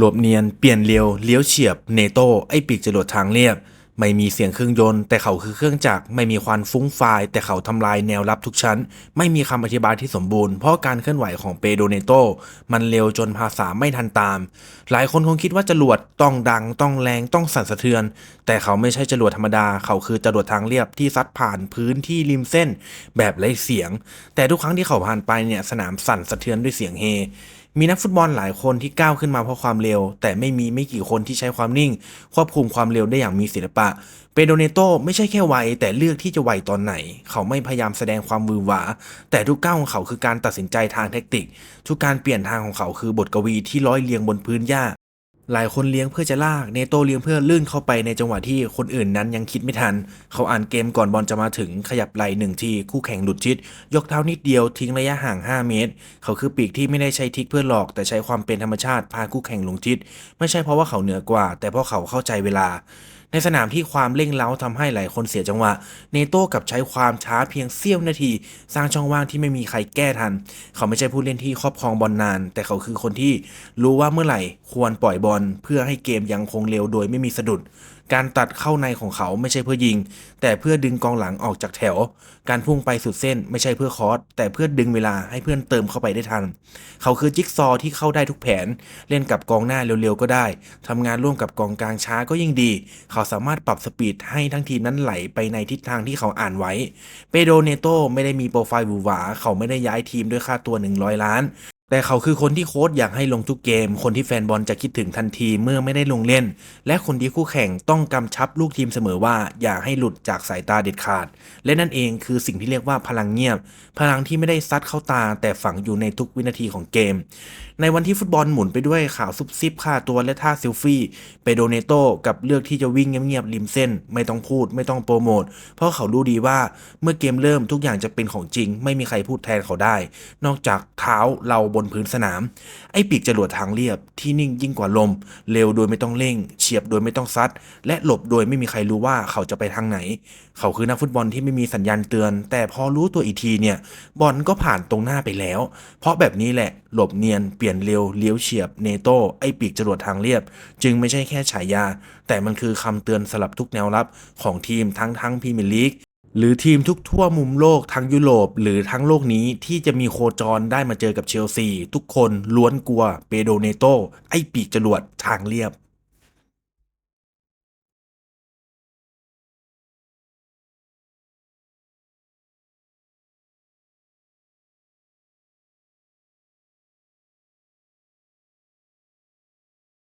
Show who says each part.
Speaker 1: หลบเนียน เปลี่ยนเร็วเลี้ยวเฉียบ เนโต ไอปีกจรวดทางเรียบ ไม่มีเสียงเครื่องยนต์ แต่เขาคือเครื่องจักร ไม่มีควันฟุ้งไฟาย แต่เขาทำลายแนวรับทุกชั้น ไม่มีคำอธิบายที่สมบูรณ์ เพราะการเคลื่อนไหวของเปโดเนโต มันเร็วจนภาษาไม่ทันตาม หลายคนคงคิดว่าจรวดต้องดัง ต้องแรง ต้องสั่นสะเทือน แต่เขาไม่ใช่จรวดธรรมดา เขาคือจรวดทางเรียบที่ซัดผ่านพื้นที่ริมเส้น แบบไร้เสียง แต่ทุกครั้งที่เขาผ่านไปเนี่ย สนามสั่นสะเทือนด้วยเสียงเฮ มีนักฟุตบอลหลายคนที่ก้าวขึ้นมาเพราะความเร็ว แต่ไม่มีไม่กี่คนที่ใช้ความนิ่ง ควบคุมความเร็วได้อย่างมีศิลปะ เปโดเนโตไม่ใช่แค่ไวแต่เลือกที่จะไวตอนไหน เขาไม่พยายามแสดงความวือหวา แต่ทุกก้าวของเขาคือการตัดสินใจทางแทคติก ทุกการเปลี่ยนทางของเขาคือบทกวีที่ร้อยเรียงบนพื้นหญ้า หลายคนเลี้ยงเพื่อจะลากเนโตเลี้ยงเพื่อลื่นเข้าไปในจังหวะที่คนอื่นนั้นยังคิดไม่ทัน เขาอ่านเกมก่อนบอลจะมาถึงขยับไหล่หนึ่งทีคู่แข่งหลุดชิด ยกเท้านิดเดียวทิ้งระยะห่าง 5 เมตร เขาคือปีกที่ไม่ได้ใช้ทิกเพื่อหลอก แต่ใช้ความเป็นธรรมชาติพาคู่แข่งลงชิด ไม่ใช่เพราะว่าเขาเหนือกว่า แต่เพราะเขาเข้าใจเวลา ในสนามที่ความเร่งเร้าทำให้หลายคนเสียจังหวะ เนโต้กับใช้ความช้าเพียงเสี้ยวนาที สร้างช่องว่างที่ไม่มีใครแก้ทัน เขาไม่ใช่ผู้เล่นที่ครอบครองบอลนาน แต่เขาคือคนที่รู้ว่าเมื่อไหร่ควรปล่อยบอลเพื่อให้เกมยังคงเร็วโดยไม่มีสะดุด การตัดเข้าในของเขาไม่ใช่เพื่อยิง แต่เพื่อดึงกองหลังออกจากแถว การพุ่งไปสุดเส้นไม่ใช่เพื่อคอสแต่เพื่อดึงเวลาให้เพื่อนเติมเข้าไปได้ทัน เขาคือจิ๊กซอว์ที่เข้าได้ทุกแผน เล่นกับกองหน้าเร็วๆก็ได้ทำงานร่วมกับกองกลางช้าก็ยิ่งดี เขาสามารถปรับสปีดให้ทั้งทีมนั้นไหลไปในทิศทางที่เขาอ่านไว้ เปโดเนโตไม่ได้มีโปรไฟล์หวือหวาเขาไม่ได้ย้ายทีมด้วยค่าตัว 100 ล้าน แต่เขาคือคนที่โค้ชอยากให้ลงทุกเกม คนที่แฟนบอลจะคิดถึงทันทีเมื่อไม่ได้ลงเล่น และคนที่คู่แข่งต้องกำชับลูกทีมเสมอว่าอย่าให้หลุดจากสายตาเด็ดขาด และนั่นเองคือสิ่งที่เรียกว่าพลังเงียบ พลังที่ไม่ได้ซัดเข้าตา แต่ฝังอยู่ในทุกวินาทีของเกม ในวันที่ฟุตบอลหมุนไปด้วยข่าวซุบซิบค่าตัวและท่าเซลฟี่เปโดเนโตกับเลือกที่จะวิ่งเงียบๆริมเส้น ไม่ต้องพูดไม่ต้องโปรโมทเพราะเขารู้ดีว่าเมื่อเกมเริ่มทุกอย่างจะเป็นของจริง ไม่มีใครพูดแทนเขาได้ นอกจากเท้าเราบนพื้นสนาม ไอ้ปีกจรวดทางเรียบที่นิ่งยิ่งกว่าลม เร็วโดยไม่ต้องเร่ง เฉียบโดยไม่ต้องซัด และหลบโดยไม่มีใครรู้ว่าเขาจะไปทางไหน เขาคือนักฟุตบอลที่ไม่มีสัญญาณเตือน แต่พอรู้ตัวอีกทีเนี่ยบอลก็ผ่านตรงหน้าไปแล้ว เพราะแบบนี้แหละหลบเนียนเปลี่ยนเร็วเลี้ยวเฉียบเนโตไอ้ปีกจรวดทางเรียบ จึงไม่ใช่แค่ฉายา แต่มันคือคำเตือนสลับทุกแนวรับของทีมทั้งทั้งพรีเมียร์ลีก หรือทีมทุกทั่วมุมโลกทั้งยุโรปหรือทั้งโลกนี้ที่จะมีโคจรได้มาเจอกับเชลซี ทุกคนล้วนกลัวเปโดเนโตไอปีกจรวดทางเรียบ